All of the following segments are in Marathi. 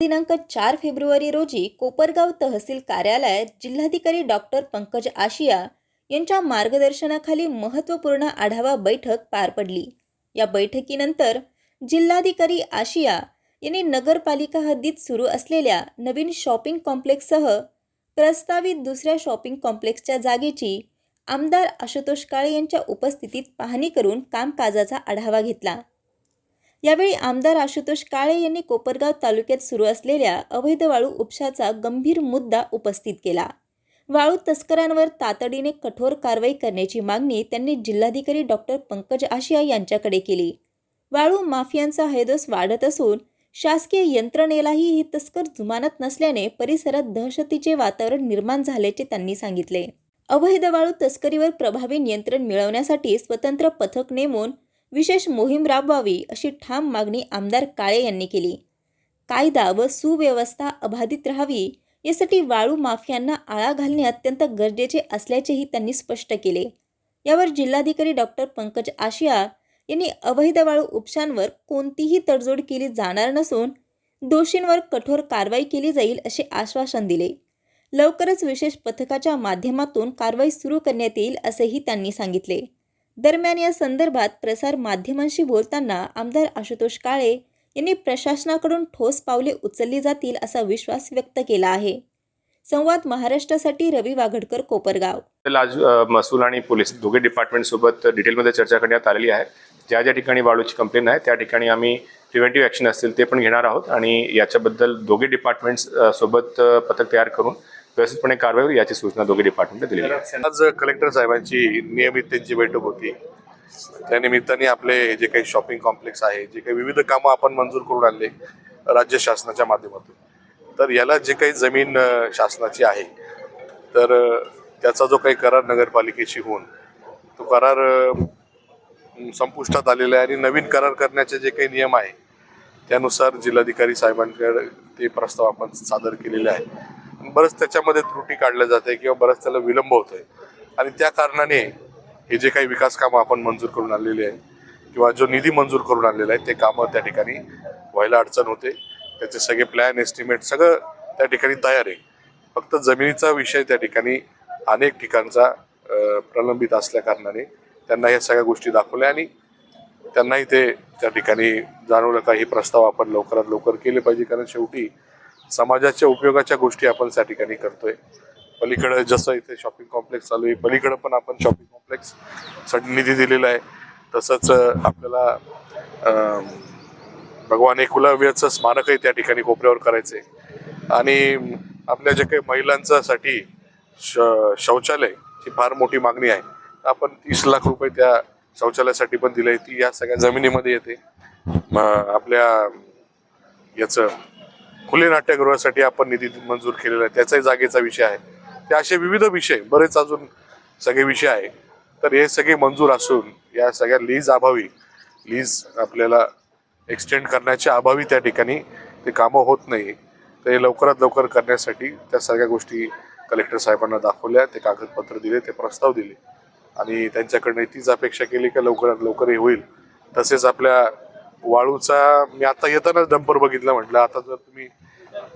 दिनांक चार फेब्रुवारी रोजी कोपरगाव तहसील कार्यालयात जिल्हाधिकारी डॉक्टर पंकज आशिया यांच्या मार्गदर्शनाखाली महत्त्वपूर्ण आढावा बैठक पार पडली. या बैठकीनंतर जिल्हाधिकारी आशिया यांनी नगरपालिका हद्दीत सुरू असलेल्या नवीन शॉपिंग कॉम्प्लेक्ससह प्रस्तावित दुसऱ्या शॉपिंग कॉम्प्लेक्सच्या जागेची आमदार आशुतोष काळे यांच्या उपस्थितीत पाहणी करून कामकाजाचा आढावा घेतला. यावेळी आमदार आशुतोष काळे यांनी कोपरगाव तालुक्यात सुरू असलेल्या अवैध वाळू उपशाचा गंभीर मुद्दा उपस्थित केला. वाळू तस्करांवर तातडीने कठोर कारवाई करण्याची मागणी त्यांनी जिल्हाधिकारी डॉक्टर पंकज आशिया यांच्याकडे केली. वाळू माफियांचा हैदोस वाढत असून शासकीय यंत्रणेलाही हे तस्कर जुमानत नसल्याने परिसरात दहशतीचे वातावरण निर्माण झाल्याचे त्यांनी सांगितले. अवैध वाळू तस्करीवर प्रभावी नियंत्रण मिळवण्यासाठी स्वतंत्र पथक नेमून विशेष मोहीम राबवावी अशी ठाम मागणी आमदार काळे यांनी केली. कायदा व सुव्यवस्था अबाधित राहावी यासाठी वाळू माफियांना आळा घालणे अत्यंत गरजेचे असल्याचेही त्यांनी स्पष्ट केले. यावर जिल्हाधिकारी डॉक्टर पंकज आशिया यांनी अवैध वाळू उपशांवर कोणतीही तडजोड केली जाणार नसून दोषींवर कठोर कारवाई केली जाईल असे आश्वासन दिले. लवकरच विशेष पथकाच्या माध्यमातून कारवाई सुरू करण्यात येईल असेही त्यांनी सांगितले. दरम्यान या संदर्भात प्रसार माध्यमांशी बोलताना आमदार आशुतोष काळे यांनी प्रशासनाकडून ठोस पावले उचलली जातील असा विश्वास व्यक्त केला आहे. संवाद महाराष्ट्रासाठी रवी वाघडकर कोपरगाव. लाज आज महसूल आणि पोलीस दोघे डिपार्टमेंट सोबत डिटेलमध्ये चर्चा करण्यात आलेली आहे. ज्या ज्या ठिकाणी वाळूची कंप्लेंट आहे त्या ठिकाणी आम्ही प्रिव्हेंटिव्ह ॲक्शन असतील ते पण घेणार आहोत आणि याच्याबद्दल दोघे डिपार्टमेंट्स सोबत पथक तयार करून व्यवस्थितपणे कारवाई होईल याची सूचना दोघे डिपार्टमेंटला दिली आज कलेक्टर साहेबांची नियमित त्यांची बैठक होती. त्या निमित्ताने आपले जे काही शॉपिंग कॉम्प्लेक्स आहे जे काही विविध कामं आपण मंजूर करून आणले राज्य शासनाच्या माध्यमातून तर याला जे काही जमीन शासनाची आहे तर त्याचा जो काही करार नगरपालिकेशी होऊन तो करार संपुष्टात आलेला आहे आणि नवीन करार करण्याचे जे काही नियम आहे त्यानुसार जिल्हाधिकारी साहेबांकडे ते प्रस्ताव आपण सादर केलेले आहे बरंच त्याच्यामध्ये त्रुटी काढल्या जाते किंवा बरंच त्याला विलंब होतोय. आणि त्या कारणाने हे जे काही विकास कामं आपण मंजूर करून आणलेली आहे किंवा जो निधी मंजूर करून आणलेला आहे ते कामं त्या ठिकाणी व्हायला अडचण होते. त्याचे सगळे प्लॅन एस्टिमेट सगळं त्या ठिकाणी तयार आहे. फक्त जमिनीचा विषय त्या ठिकाणी अनेक ठिकाणचा प्रलंबित असल्या कारणाने त्यांना ह्या सगळ्या गोष्टी दाखवल्या आणि त्यांनाही ते त्या ठिकाणी जाणवलं का हे प्रस्ताव आपण लवकरात लवकर केले पाहिजे. कारण शेवटी समाजाच्या उपयोगाच्या गोष्टी आपण त्या ठिकाणी करतोय. पलीकडे जसं इथे शॉपिंग कॉम्प्लेक्स चालू आहे पलीकडे पण आपण शॉपिंग कॉम्प्लेक्ससाठी निधी दिलेला आहे. तसंच आपल्याला भगवान एकुलाव्याचं स्मारकही त्या ठिकाणी कोपऱ्यावर करायचंय. आणि आपल्या जे काही महिलांच्यासाठी श शौचालय ही फार मोठी मागणी आहे. आपण तीस लाख रुपये त्या शौचालयासाठी पण दिले ती या सगळ्या जमिनीमध्ये येते. आपल्या याचं खुले नाट्यगृहासाठी आपण निधी मंजूर केलेला आहे. त्याचाही जागेचा विषय आहे. ते असे विविध विषय बरेच अजून सगळे विषय आहे. तर हे सगळे मंजूर असून या सगळ्या लीज अभावी लीज आपल्याला एक्सटेंड करण्याच्या अभावी त्या ठिकाणी ते कामं होत नाही. तर हे लवकरात लवकर करण्यासाठी त्या सगळ्या गोष्टी कलेक्टर साहेबांना दाखवल्या ते कागदपत्र दिले ते प्रस्ताव दिले. आणि त्यांच्याकडनं तीच अपेक्षा केली की लवकरात लवकर हे होईल. तसेच आपल्या वाळूचा मी आता येतानाच डंपर बघितला म्हटलं आता जर तुम्ही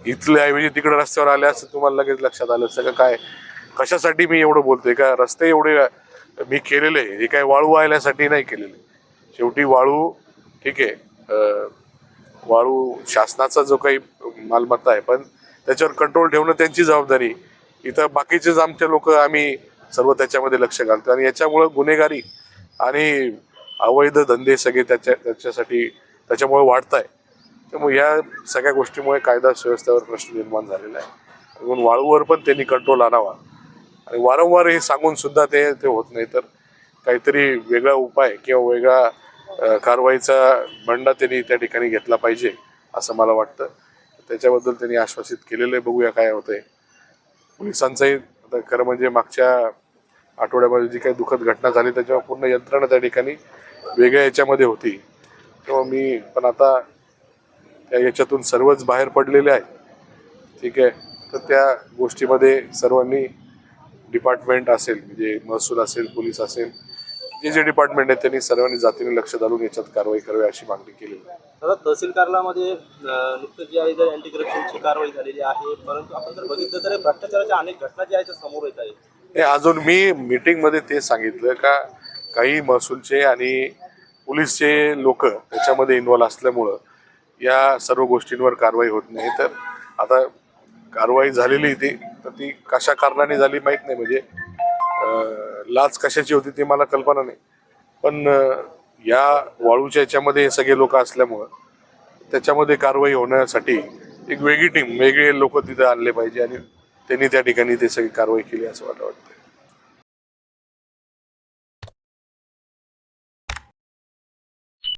इथल्या ऐवजी तिकडे रस्त्यावर आले असं तुम्हाला लगेच लक्षात आलं सगळं काय कशासाठी मी एवढं बोलतोय? का रस्ते एवढे मी केलेले हे काय वाळू वाहिल्यासाठी नाही केलेले. शेवटी वाळू ठीक आहे वाळू शासनाचा जो काही मालमत्ता आहे पण त्याच्यावर कंट्रोल ठेवणं त्यांची जबाबदारी इथं बाकीचेच आमचे लोक आम्ही सर्व त्याच्यामध्ये लक्ष घालतो आणि याच्यामुळं गुन्हेगारी आणि अवैध धंदे सगळे त्याच्या त्याच्यासाठी त्याच्यामुळे वाढत आहे त्यामुळे या सगळ्या गोष्टीमुळे कायदा सुव्यवस्थेवर प्रश्न निर्माण झालेला आहे. म्हणून वाळूवर पण त्यांनी कंट्रोल आणावा. आणि वारंवार हे सांगून सुद्धा ते ते होत नाही. तर काहीतरी वेगळा उपाय किंवा वेगळा कारवाईचा बंडा त्यांनी त्या ठिकाणी घेतला पाहिजे असं मला वाटतं. त्याच्याबद्दल त्यांनी आश्वासित केलेलं आहे. बघूया काय होतंय. पोलिसांचंही आता खरं म्हणजे मागच्या आठवड्यामध्ये जी काही दुःखद घटना झाली त्याच्यावर पूर्ण यंत्रणा त्या ठिकाणी वेगळ्या याच्यामध्ये होती. तेव्हा मी पण आता त्या याच्यातून सर्वच बाहेर पडलेले आहेत ठीक आहे? तर त्या गोष्टीमध्ये सर्वांनी डिपार्टमेंट असेल म्हणजे महसूल असेल पोलीस असेल जे जे डिपार्टमेंट आहे त्यांनी सर्वांनी जातीने लक्ष घालून याच्यात कारवाई करावी अशी मागणी आहे. दादा तहसील कार्यालयामध्ये अं, नुकतंच जे आहे अँटी करप्शनची कारवाई झालेली आहे परंतु आपण जर बघितलं तर भ्रष्टाचाराच्या अनेक घटना ज्या आहेत त्या समोर येत आहेत. हे अजून मी मीटिंगमध्ये ते सांगितलं का काही महसूलचे आणि पोलीसचे लोक त्याच्यामध्ये इन्व्हॉल्व असल्यामुळं या सर्व गोष्टींवर कारवाई होत नाही. तर आता कारवाई झालेली ती तर ती कशा कारणाने झाली माहीत नाही. म्हणजे लाच कशाची होती ती मला कल्पना नाही. पण या वाळूच्या याच्यामध्ये हे सगळे लोक असल्यामुळं त्याच्यामध्ये कारवाई होण्यासाठी एक वेगळी टीम वेगळे लोक तिथे आणले पाहिजे आणि त्यांनी त्या ठिकाणी ते सगळी कारवाई केली असं मला वाटतं